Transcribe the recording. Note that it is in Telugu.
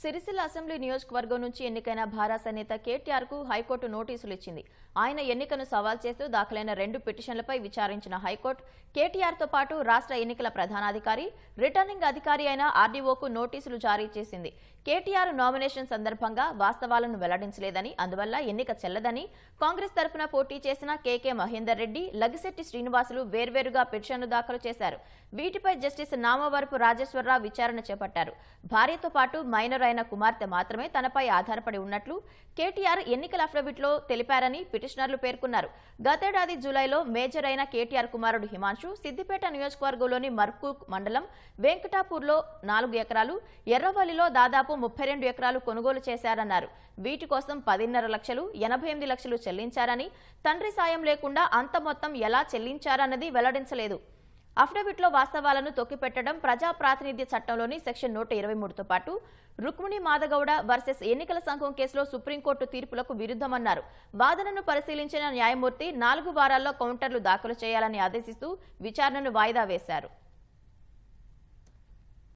సిరిసిల్ల అసెంబ్లీ నియోజకవర్గం నుంచి ఎన్నికైన భారాస నేత కేటీఆర్కు హైకోర్టు నోటీసులు ఇచ్చింది. ఆయన ఎన్నికను సవాల్ చేస్తూ దాఖలైన రెండు పిటిషన్లపై విచారించిన హైకోర్టు కేటీఆర్తో పాటు రాష్ట్ర ఎన్నికల ప్రధానాధికారి రిటర్నింగ్ అధికారి అయిన ఆర్డీఓకు నోటీసులు జారీ చేసింది. కేటీఆర్ నామినేషన్ సందర్భంగా వాస్తవాలను వెల్లడించలేదని అందువల్ల ఎన్నిక చెల్లదని కాంగ్రెస్ తరఫున పోటీ చేసిన కేకే మహేందర్ రెడ్డి లగిశెట్టి శ్రీనివాసులు వేర్వేరుగా పిటిషన్లు దాఖలు చేశారు. వీటిపై జస్టిస్ నామవరపు రాజేశ్వరరావు విచారణ చేపట్టారు. భార్యతో పాటు మైనర్ అయిన కుమార్తె మాత్రమే తనపై ఆధారపడి ఉన్నట్లు కేటీఆర్ ఎన్నికల అఫిడవిట్లో తెలిపారని పిటిషనర్లు పేర్కొన్నారు. గతేడాది జూలైలో మేజర్ అయిన కేటీఆర్ కుమారుడు హిమాంశు సిద్దిపేట నియోజకవర్గంలోని మర్కూక్ మండలం వెంకటాపూర్లో నాలుగు ఎకరాలు ఎర్రవల్లిలో దాదాపు ముప్పై రెండు ఎకరాలు కొనుగోలు చేశారన్నారు. వీటి కోసం పదిన్నర లక్షలు ఎనభై ఎనిమిది లక్షలు చెల్లించారని తండ్రి సాయం లేకుండా అంత మొత్తం ఎలా చెల్లించారన్నది వెల్లడించలేదు. అఫిడవిట్లో వాస్తవాలను తొక్కిపెట్టడం ప్రజా ప్రాతినిధ్య చట్టంలోని సెక్షన్ నూట ఇరవై మూడుతో పాటు రుక్మిణి మాదగౌడ వర్సెస్ ఎన్నికల సంఘం కేసులో సుప్రీంకోర్టు తీర్పులకు విరుద్ధమన్నారు. వాదనను పరిశీలించిన న్యాయమూర్తి నాలుగు వారాల్లో కౌంటర్లు దాఖలు చేయాలని ఆదేశిస్తూ విచారణను వాయిదా వేశారు.